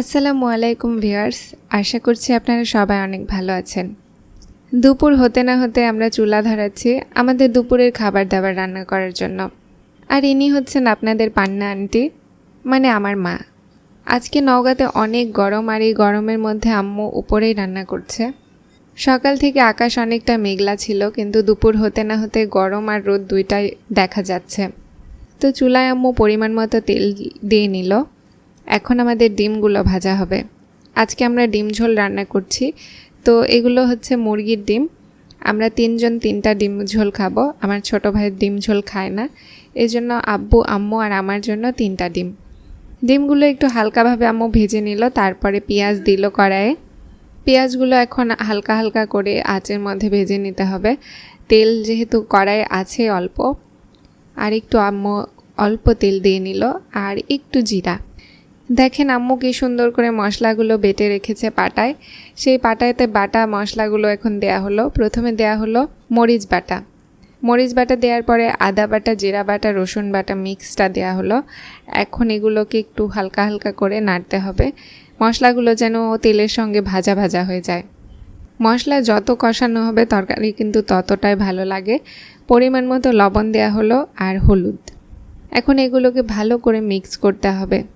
আসসালামু আলাইকুম ভিউয়ার্স, আশা করছি আপনারা সবাই অনেক ভালো আছেন। দুপুর হতে না হতে আমরা চুলা ধরাচ্ছি আমাদের দুপুরের খাবার দাবার রান্না করার জন্য। আর ইনি হচ্ছেন আপনাদের পান্না আন্টি মানে আমার মা। আজকে নওগাঁতে অনেক গরম আর এই গরমের মধ্যে আম্মু উপরেই রান্না করছে। সকাল থেকে আকাশ অনেকটা মেঘলা ছিল, কিন্তু দুপুর হতে না হতে গরম আর রোদ দুইটাই দেখা যাচ্ছে। তো চুলায় আম্মু পরিমাণ মতো তেল দিয়ে নিল। এখন আমাদের ডিমগুলো ভাজা হবে। আজকে আমরা ডিম ঝোল রান্না করছি। তো এগুলো হচ্ছে মুরগির ডিম। আমরা তিনজন তিনটা ডিম ঝোল খাব। আমার ছোট ভাই ডিম ঝোল খায় না। এই জন্য আব্বু, আম্মু আর আমার জন্য তিনটা ডিম। ডিমগুলো একটু হালকাভাবে আম্মু ভেজে নিল, তারপরে পেঁয়াজ দিল কড়াইয়ে। পেঁয়াজগুলো এখন হালকা হালকা করে আঁচের মধ্যে ভেজে নিতে হবে। তেল যেহেতু কড়াই আছে অল্প, আর একটু আম্মু অল্প তেল দিয়ে নিল, আর একটু জিরা। দেখেন আম্মু কি সুন্দর করে মশলাগুলো বেটে রেখেছে পাটায়। সেই পাটায়তে বাটা মশলাগুলো এখন দেয়া হলো। প্রথমে দেয়া হলো মরিচ বাটা। মরিচ বাটা দেওয়ার পরে আদা বাটা, জিরা বাটা, রসুন বাটা মিক্সটা দেওয়া হলো। এখন এগুলোকে একটু হালকা হালকা করে নাড়তে হবে। মশলাগুলো যেন তেলের সঙ্গে ভাজা ভাজা হয়ে যায়। মশলা যত কষানো হবে তরকারি কিন্তু ততটাই ভালো লাগে। পরিমাণ মতো লবণ দেওয়া হলো আর হলুদ। এখন এগুলোকে ভালো করে মিক্স করতে হবে।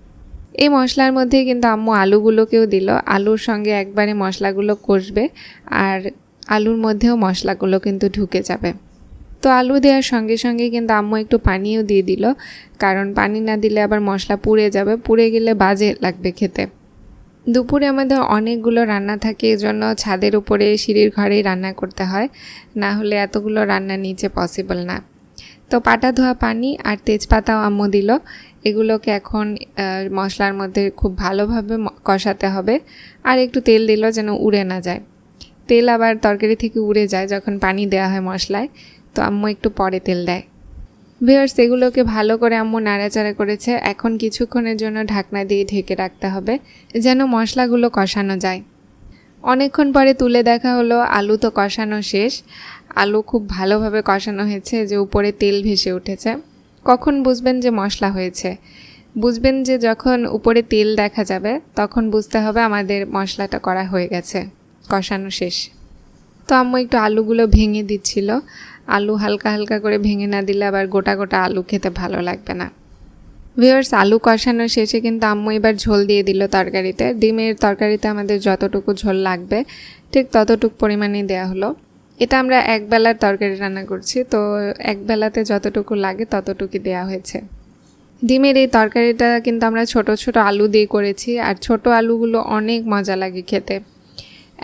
এই মশলার মধ্যেই কিন্তু আম্মু আলুগুলোকেও দিল। আলুর সঙ্গে একবারে মশলাগুলো কষবে আর আলুর মধ্যেও মশলাগুলো কিন্তু ঢুকে যাবে। তো আলু দেওয়ার সঙ্গে সঙ্গে কিন্তু আম্মু একটু পানিও দিয়ে দিল, কারণ পানি না দিলে আবার মশলা পুড়ে যাবে, পুড়ে গেলে বাজে লাগবে খেতে। দুপুরে আমাদের অনেকগুলো রান্না থাকে, এজন্য ছাদের উপরে সিঁড়ির ঘরেই রান্না করতে হয়। না হলে এতগুলো রান্না নিচে পসিবল না। তো পাটা ধোয়া পানি আর তেজপাতাও আম্মু দিল। এগুলোকে এখন মশলার মধ্যে খুব ভালোভাবে কষাতে হবে। আর একটু তেল দিল যেন উড়ে না যায়। তেল আবার তরকারি থেকে উড়ে যায় যখন পানি দেওয়া হয় মশলায়। তো আম্মু একটু পরে তেল দেয়। ভিওর্স এগুলোকে ভালো করে আম্মু নাড়াচাড়া করেছে। এখন কিছুক্ষণের জন্য ঢাকনা দিয়ে ঢেকে রাখতে হবে, যেন মশলাগুলো কষানো যায়। অনেকক্ষণ পরে তুলে দেখা হলো, আলু তো কষানো শেষ। আলু খুব ভালোভাবে কষানো হয়েছে, যে উপরে তেল ভেসে উঠেছে। কখন বুঝবেন যে মশলা হয়েছে? বুঝবেন যে যখন উপরে তেল দেখা যাবে, তখন বুঝতে হবে আমাদের মশলাটা করা হয়ে গেছে, কষানো শেষ। তো আম্মু একটু আলুগুলো ভেঙে দিচ্ছিল। আলু হালকা হালকা করে ভেঙে না দিলে আবার গোটা গোটা আলু খেতে ভালো লাগবে না। ভিওর্স আলু কষানো শেষে কিন্তু আম্মু এবার ঝোল দিয়ে দিল তরকারিতে। ডিমের তরকারিতে আমাদের যতটুকু ঝোল লাগবে, ঠিক ততটুকু পরিমাণেই দেওয়া হলো। এটা আমরা এক বেলার তরকারি রান্না করছি, তো এক বেলাতে যতটুকু লাগে ততটুকু দেওয়া হয়েছে। ডিমের এই তরকারিটা কিন্তু আমরা ছোট ছোট আলু দিয়ে করেছি, আর ছোট আলুগুলো অনেক মজা লাগে খেতে।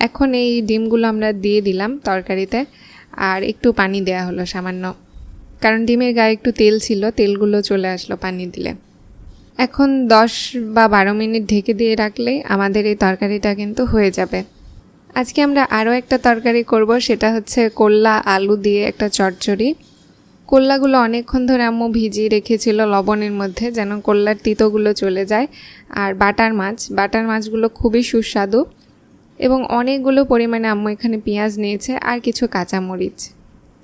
এখন এই ডিমগুলো আমরা দিয়ে দিলাম তরকারিতে, আর একটু পানি দেওয়া হলো সামান্য। কারণ ডিমের গায়ে একটু তেল ছিল, তেলগুলো চলে আসলো পানি দিলে। এখন দশ বা বারো মিনিট ঢেকে দিয়ে রাখলেই আমাদের এই তরকারিটা কিন্তু হয়ে যাবে। আজকে আমরা আরও একটা তরকারি করব, সেটা হচ্ছে কোল্লা আলু দিয়ে একটা চচ্চড়ি। কোল্লাগুলো অনেকক্ষণ ধরে আম্মু ভিজিয়ে রেখেছিল লবণের মধ্যে, যেন কোল্লার তিতোগুলো চলে যায়। আর বাটার মাছ, বাটার মাছগুলো খুবই সুস্বাদু। এবং অনেকগুলো পরিমাণে আম্মু এখানে পেঁয়াজ নিয়েছে আর কিছু কাঁচামরিচ।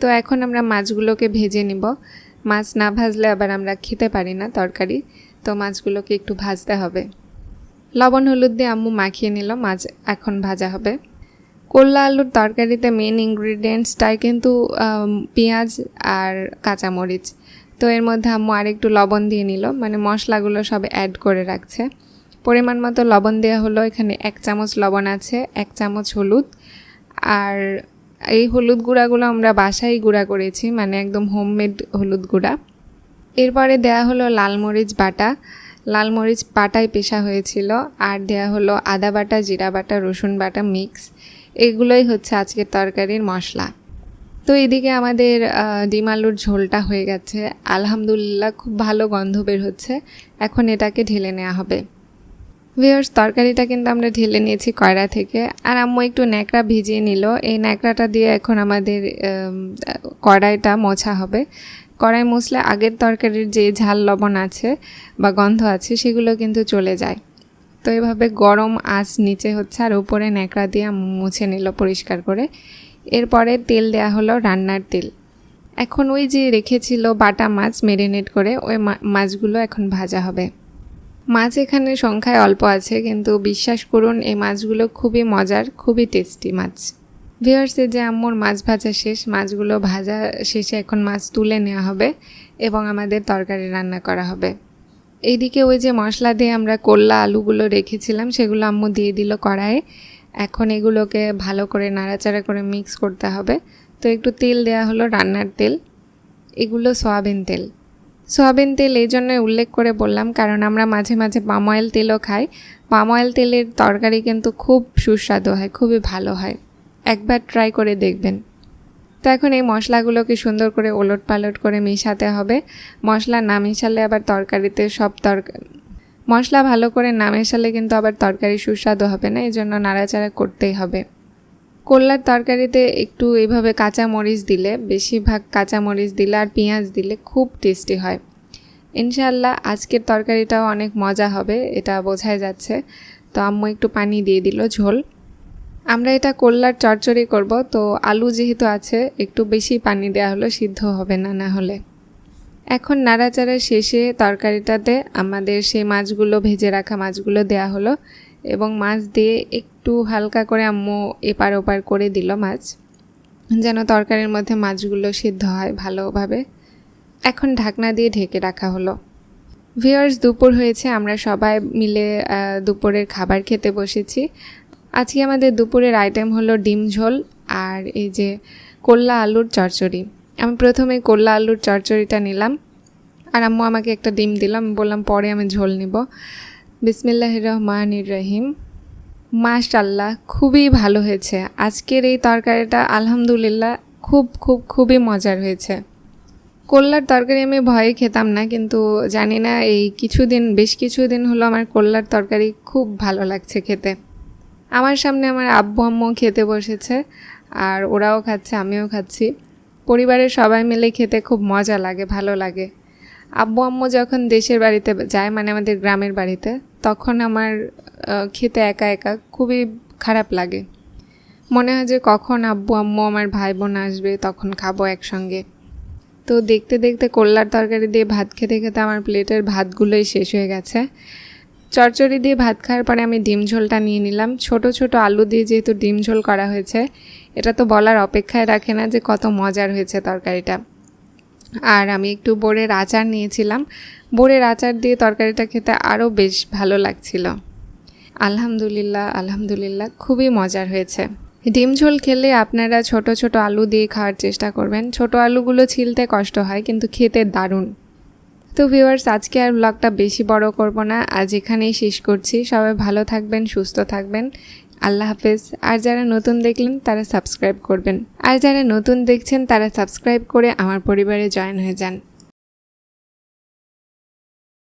তো এখন আমরা মাছগুলোকে ভেজে নিব। মাছ না ভাজলে আবার আমরা খেতে পারি না তরকারি। তো মাছগুলোকে একটু ভাজতে হবে। লবণ হলুদ দিয়ে আম্মু মাখিয়ে নিল, মাছ এখন ভাজা হবে। কোল্লা আলুর তরকারিতে মেন ইনগ্রিডিয়েন্টসটাই কিন্তু পেঁয়াজ আর কাঁচামরিচ। তো এর মধ্যে আম্মু আর একটু লবণ দিয়ে নিল মানে মশলাগুলো সব অ্যাড করে রাখছে। পরিমাণ মতো লবণ দেওয়া হলো, এখানে এক চামচ লবণ আছে, এক চামচ হলুদ। আর এই হলুদ গুঁড়াগুলো আমরা বাসায় গুঁড়া করেছি মানে একদম হোমমেড হলুদ গুঁড়া। এরপরে দেয়া হলো লাল মরিচ বাটা। লাল মরিচ বাটায় পেশা হয়েছিল, আর দেয়া হলো আদা বাটা, জিরা বাটা, রসুন বাটা মিক্স। এগুলোই হচ্ছে আজকের তরকারির মশলা। তো এদিকে আমাদের ডিম আলুর ঝোলটা হয়ে গেছে। আলহামদুলিল্লাহ খুব ভালো গন্ধ বের হচ্ছে। এখন এটাকে ঢেলে নেওয়া হবে। ভিওর্স তরকারিটা কিন্তু আমরা ঢেলে নিয়েছি কয়রা থেকে। আর আম্মু একটু ন্যাকড়া ভিজিয়ে নিল। এই ন্যাকড়াটা দিয়ে এখন আমাদের কড়াইটা মোছা হবে। কড়াই মুছলে আগের তরকারির যে ঝাল লবণ আছে বা গন্ধ আছে, সেগুলো কিন্তু চলে যায়। তো এভাবে গরম আঁচ নিচে হচ্ছে আর উপরে ন্যাকড়া দিয়ে মুছে নিল পরিষ্কার করে। এরপরে তেল দেয়া হলো রান্নার তেল। এখন ওই যে রেখেছিল বাটা মাছ মেরিনেট করে, ওই মাছগুলো এখন ভাজা হবে। মাছ এখানে সংখ্যায় অল্প আছে, কিন্তু বিশ্বাস করুন, এই মাছগুলো খুবই মজার, খুবই টেস্টি মাছ। ভিওর্সে যে আম্মুর মাছ ভাজা শেষ, মাছগুলো ভাজা শেষে এখন মাছ তুলে নেওয়া হবে এবং আমাদের তরকারি রান্না করা হবে। এইদিকে ওই যে মশলা দিয়ে আমরা করলা আলুগুলো রেখেছিলাম, সেগুলো আম্মু দিয়ে দিল কড়াইয়ে। এখন এগুলোকে ভালো করে নাড়াচাড়া করে মিক্স করতে হবে। তো একটু তেল দেওয়া হলো রান্নার তেল, এগুলো সয়াবিন তেল। সয়াবিন তেল এই জন্য উল্লেখ করে বললাম, কারণ আমরা মাঝে মাঝে পাম অয়েল তেলও খাই। পাম অয়েল তেলের তরকারি কিন্তু খুব সুস্বাদু হয়, খুবই ভালো হয়। একবার ট্রাই করে দেখবেন। তো এখন এই মশলাগুলোকে সুন্দর করে ওলট পালট করে মেশাতে হবে। মশলা না মেশালে আবার তরকারিতে সব তরকারি মশলা ভালো করে না মেশালে কিন্তু আবার তরকারি সুস্বাদু হবে না এই জন্য নাড়াচাড়া করতেই হবে। করলার তরকারিতে একটু এইভাবে কাঁচা মরিচ দিলে, বেশিরভাগ কাঁচা মরিচ দিলে আর পেঁয়াজ দিলে খুব টেস্টি হয়। ইনশাল্লাহ আজকের তরকারিটাও অনেক মজা হবে, এটা বোঝাই যাচ্ছে। তো আম্মু একটু পানি দিয়ে দিল ঝোল। আমরা এটা করলার চচ্চড়ি করব, তো আলু যেহেতু আছে, একটু বেশি পানি দেওয়া হলো সিদ্ধ হবে না না হলে। এখন নাড়াচাড়া শেষে তরকারিটাতে আমাদের সেই মাছগুলো, ভেজে রাখা মাছগুলো দেয়া হলো এবং মাছ দিয়ে একটু হালকা করে আম্মু এপার ওপার করে দিল মাছ, যেন তরকারির মধ্যে মাছগুলো সিদ্ধ হয় ভালোভাবে। এখন ঢাকনা দিয়ে ঢেকে রাখা হলো। ভিওয়ার্স দুপুর হয়েছে, আমরা সবাই মিলে দুপুরের খাবার খেতে বসেছি। আজকে আমাদের দুপুরের আইটেম হলো ডিম ঝোল আর এই যে কোল্লা আলুর চচ্চড়ি আমি প্রথমে কোল্লা আলুর চচ্চড়িটা নিলাম আর আম্মু আমাকে একটা ডিম দিলাম বললাম, পরে আমি ঝোল নিব। বিসমিল্লাহ রহমান রহিম। মাশাল্লাহ খুবই ভালো হয়েছে। আজকের এই তরকারিটা আলহামদুলিল্লাহ খুব খুব, খুবই মজার হয়েছে। কল্লার তরকারি আমি ভয়ে খেতাম না, কিন্তু জানি না এই কিছুদিন, বেশ কিছুদিন হলো আমার কোল্লার তরকারি খুব ভালো লাগছে খেতে। আমার সামনে আমার আব্বু, আম্মু খেতে বসেছে আর ওরাও খাচ্ছে, আমিও খাচ্ছি। পরিবারের সবাই মিলে খেতে খুব মজা লাগে, ভালো লাগে। আব্বু, আম্মু যখন দেশের বাড়িতে যায় মানে আমাদের গ্রামের বাড়িতে, তখন আমার খেতে একা একা খুবই খারাপ লাগে। মনে হয় যে কখন আব্বু, আম্মু আমার ভাই বোন আসবে, তখন খাব একসঙ্গে। তো দেখতে দেখতে কোল্লার তরকারি দিয়ে ভাত খেতে খেতে আমার প্লেটের ভাতগুলোই শেষ হয়ে গেছে। চরচড়ি দিয়ে ভাত খাওয়ার পরে আমি ডিম ঝোলটা নিয়ে নিলাম। ছোট ছোট আলু দিয়ে যেহেতু ডিম ঝোল করা হয়েছে, এটা তো বলার অপেক্ষায় রাখে না যে কত মজার হয়েছে তরকারিটা। আর আমি একটু বোরের আচার নিয়েছিলাম। বোরের আচার দিয়ে তরকারিটা খেতে আরও বেশ ভালো লাগছিল। আলহামদুলিল্লাহ আলহামদুলিল্লাহ, খুবই মজার হয়েছে। ডিম ঝোল খেলে আপনারা ছোট ছোট আলু দিয়ে খাওয়ার চেষ্টা করবেন। ছোট আলুগুলো ছিলতে কষ্ট হয়, কিন্তু খেতে দারুণ। তো ভিউয়ার্স আজকে আর ব্লগটা বেশি বড় করব না। আজ এখানেই শেষ করছি। সবাই ভালো থাকবেন, সুস্থ থাকবেন। আল্লাহ হাফেজ। আর যারা নতুন দেখলেন, তারা সাবস্ক্রাইব করবেন। আর যারা নতুন দেখছেন, তারা সাবস্ক্রাইব করে আমার পরিবারে জয়েন হয়ে যান।